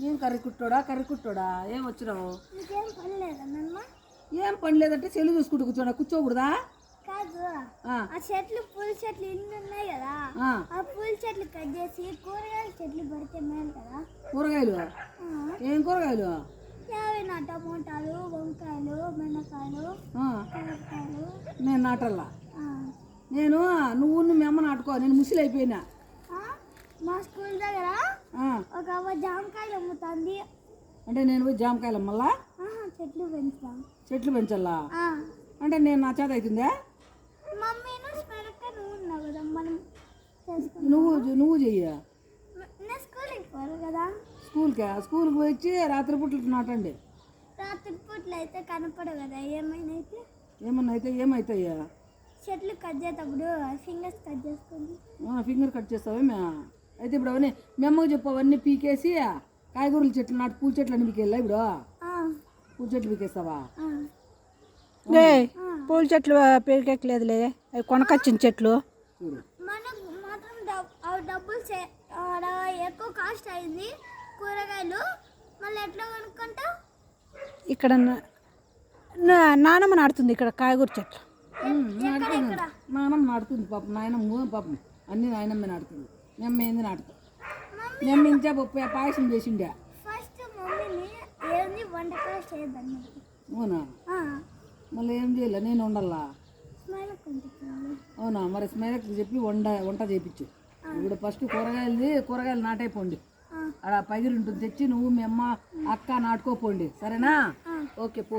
ఏం curry కుట్టోడా? Curry కుట్టోడా? ఏం వచ్చినావు? ఏం పని లేదంటే చెల్లి చూసుకుంటూ కూర్చోడా కూర్చోకూడదా? కాదు. ఆ, చెట్లు పూల చెట్లు ఇన్ని ఉన్నాయి కదా. ఆ, పూల చెట్లు కట్ చేసి కూరగాయల చెట్లు పెడితే మేలు కదా. కూరగాయలు? ఏం కూరగాయలు? ఏవైనా టమోటాలు వంకాయలు బెండకాయలు ఆ, కూరగాయలు నేను నాటల్లా. నేను నువ్వు మీ అమ్మ నాటుకో. నేను ముసిలి అయిపోయినా. ఆ, మా స్కూల్ దగ్గర ఒక అవ్వ జామకాయలు అమ్ముతుంది. అంటే నేను పోయి జామకాయలు ఆహా, చెట్లు పెంచుతాం చెట్లు పెంచాలా. అంటే నేను నా చేత అవుతుందా స్మెరక్క నువ్వు ఉన్నావు కదా మనం చేసుకుంటాం నువ్వు నువ్వు చెయ్యి. స్కూల్కి పోరు కదా. స్కూల్కి? స్కూల్కి వచ్చి రాత్రి పూటలు నాటండి. రాత్రి పూట్లు అయితే కనపడవు కదా ఏమైనా అయితే? ఏమన్నా అయితే ఏమవుతాయ్యా చెట్లు కట్ చేసేటప్పుడు ఫింగర్స్ కట్ చేసుకోండి. ఫింగర్ కట్ చేస్తావే మే అయితే ఇప్పుడు అవన్నీ మీ అమ్మకి చెప్పు అవన్నీ పీకేసి కాయగూరల చెట్లు నాటు పూల చెట్లు అన్ని పీకెళ్ళా ఇప్పుడు? పూల చెట్లు పీకేస్తావా? లే పూల చెట్లు పెరిగట్లేదులే అవి కొనకొచ్చిన చెట్లు. డబ్బులు ఎక్కువ కాస్ట్ అయింది కూరగాయలు. మళ్ళీ ఎట్లా కొనుక్కుంటావు? ఇక్కడ నానమ్మ నాడుతుంది ఇక్కడ కాయగూర చెట్లు. నానమ్మ నాటుతుంది పాపం నాయనమ్మ పాపం. అన్ని నాయనమ్మ నాటుతుంది. మేము ఏంది నాటుతాం మేము ఇంచా పప్పు పాయసం చేసిండే? ఫస్ట్ మమ్మీని ఏంది వంటకాలు చేయద్దని అవునా? మళ్ళీ ఏం చేయలే? నేను కొంటున్నాను అవునా? మరి స్మైలకి చెప్పి వంట వంట చేయించు ఇప్పుడు ఫస్ట్ కూరగాయలది కూరగాయలు నాటైపోండి. ఆడ పగిరి ఉంటుంది తెచ్చి నువ్వు మీ అమ్మ అక్క నాటుకోపోండి. సరేనా? ఓకే పో.